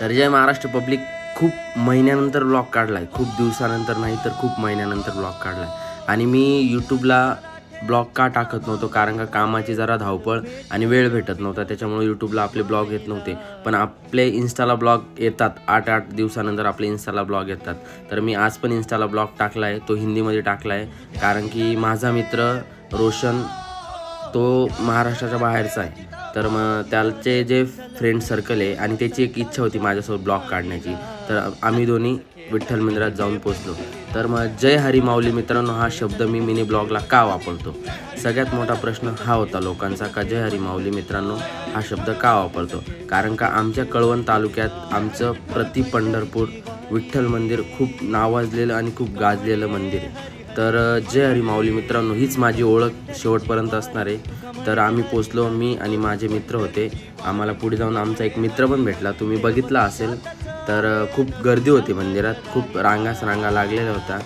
तर जय महाराष्ट्र पब्लिक खूप महिन्यानंतर ब्लॉग काढलाय. खूप दिवसानंतर नाही तर खूप महिन्यानंतर ब्लॉग काढलाय. आणि मी यूट्यूबला ब्लॉग का टाकत नव्हतो? कारण का कामाची जरा धावपळ आणि वेळ भेटत नव्हता. त्याच्यामुळे यूट्यूबला आपले ब्लॉग येत नव्हते. पण आपले इन्स्टाला ब्लॉग येतात. आठ आठ दिवसानंतर आपले इन्स्टाला ब्लॉग येतात. तर मी आज पण इन्स्टाला ब्लॉग टाकला आहे तो हिंदीमध्ये टाकला आहे कारण की माझा मित्र रोशन तो महाराष्ट्राच्या बाहेरचा आहे. तर मग त्याचे जे फ्रेंड सर्कल आहे आणि त्याची एक इच्छा होती माझ्यासोबत ब्लॉग काढण्याची तर आम्ही दोन्ही विठ्ठल मंदिरात जाऊन पोचलो तर मग जय हरी माऊली मित्रांनो हा शब्द मी मिनी ब्लॉगला का वापरतो? सगळ्यात मोठा प्रश्न हा होता लोकांचा का जय हरी माऊली मित्रांनो हा शब्द का वापरतो? कारण का आमच्या कळवण तालुक्यात आमचं प्रति पंढरपूर विठ्ठल मंदिर खूप नावाजलेलं आणि खूप गाजलेलं मंदिर आहे. तर जय हरी माऊली मित्रांनो हीच माझी ओळख शेवटपर्यंत असणार आहे. तर आम्ही पोचलो मी आणि माझे मित्र होते. आम्हाला पुढे जाऊन आमचा एक मित्र पण भेटला. तुम्ही बघितला असेल. तर खूप गर्दी होती मंदिरात. खूप रांगास रांगा लागलेल्या होत्या.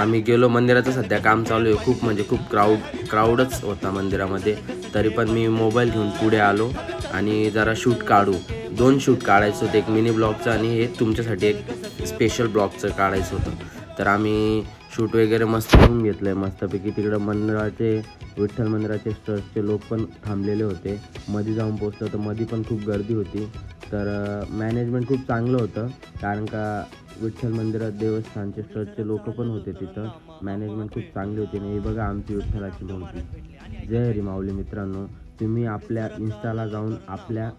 आम्ही गेलो. मंदिराचं सध्या काम चालू आहे. खूप म्हणजे खूप क्राऊड क्राऊडच होता मंदिरामध्ये. तरी पण मी मोबाईल घेऊन पुढे आलो आणि जरा शूट काढू. दोन शूट काढायचं होतं. एक मिनी ब्लॉगचं आणि हे तुमच्यासाठी एक स्पेशल ब्लॉगचं काढायचं होतं. तर आम्ही शूट वगैरे मस्त करून घेतलं आहे मस्तपैकी तिकडं मंदिराचे विठ्ठल मंदिराचे ट्रस्टचे लोक पण थांबलेले होते. मध्ये जाऊन पोचलं तर मध्ये पण खूप गर्दी होती. तर मॅनेजमेंट खूप चांगलं होतं. कारण का विठ्ठल मंदिरात देवस्थानचे ट्रस्टचे लोक पण होते तिथं. मॅनेजमेंट खूप चांगली होती. आणि हे बघा आमची विठ्ठलाची मूर्ती. जय हरी माऊली मित्रांनो. तुम्ही आपल्या इन्स्टाला जाऊन आपल्या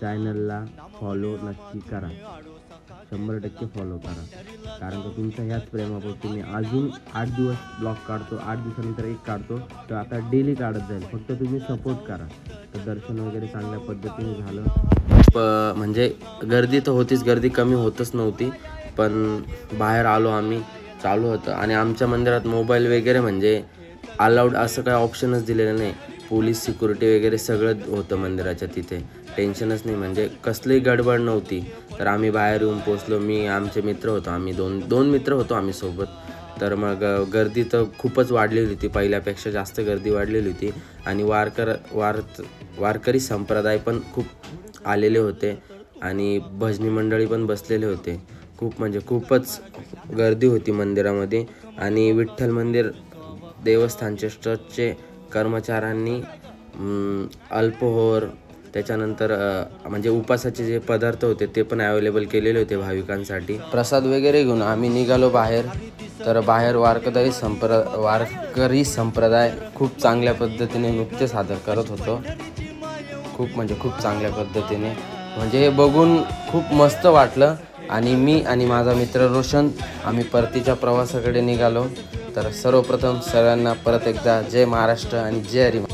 चॅनलला फॉलो नक्की करा. शंभर टक्के फॉलो करा. कारण का तुमच्या ह्याच प्रेमापोटी मी अजून आठ दिवस ब्लॉग काढतो आठ दिवसानंतर एक काढतो तर आता डेली काढत जाईल. फक्त तुम्ही सपोर्ट करा. तर दर्शन वगैरे चांगल्या पद्धतीने झालं. प म्हणजे गर्दी तर होतीच गर्दी कमी होतच नव्हती पण बाहेर आलो आम्ही चालू होतं. आणि आमच्या मंदिरात मोबाईल वगैरे म्हणजे अलाउड असं काही ऑप्शनच दिलेलं नाही. पोलीस सिक्युरिटी वगैरे सगळं होतं मंदिराच्या तिथे. टेन्शनच नाही म्हणजे कसलीही गडबड नव्हती. तर आम्ही बाहेर येऊन पोचलो मी आमचे मित्र होतो. आम्ही दोन दोन मित्र होतो आम्ही सोबत. तर मग गर्दी तर खूपच वाढलेली होती. पहिल्यापेक्षा जास्त गर्दी वाढलेली होती. आणि वारकर वार वारकरी संप्रदाय पण खूप आलेले होते. आणि भजनी मंडळी पण बसलेले होते. खूप म्हणजे खूपच गर्दी होती मंदिरामध्ये. आणि विठ्ठल मंदिर देवस्थानचे ट्रस्टचे कर्मचाऱ्यांनी अल्पोहोर त्याच्यानंतर म्हणजे उपासाचे जे पदार्थ होते ते पण अवेलेबल केलेले होते भाविकांसाठी. प्रसाद वगैरे घेऊन आम्ही निघालो बाहेर. तर बाहेर वारकरी संप्र वारकरी संप्रदाय खूप चांगल्या पद्धतीने नृत्य सादर करत होतो. खूप म्हणजे खूप चांगल्या पद्धतीने. म्हणजे हे बघून खूप मस्त वाटलं. आणि मी आणि माझा मित्र रोशन आम्ही परतीच्या प्रवासाकडे निघालो. तर सर्वप्रथम सगळ्यांना परत एकदा जय महाराष्ट्र आणि जय हरिमा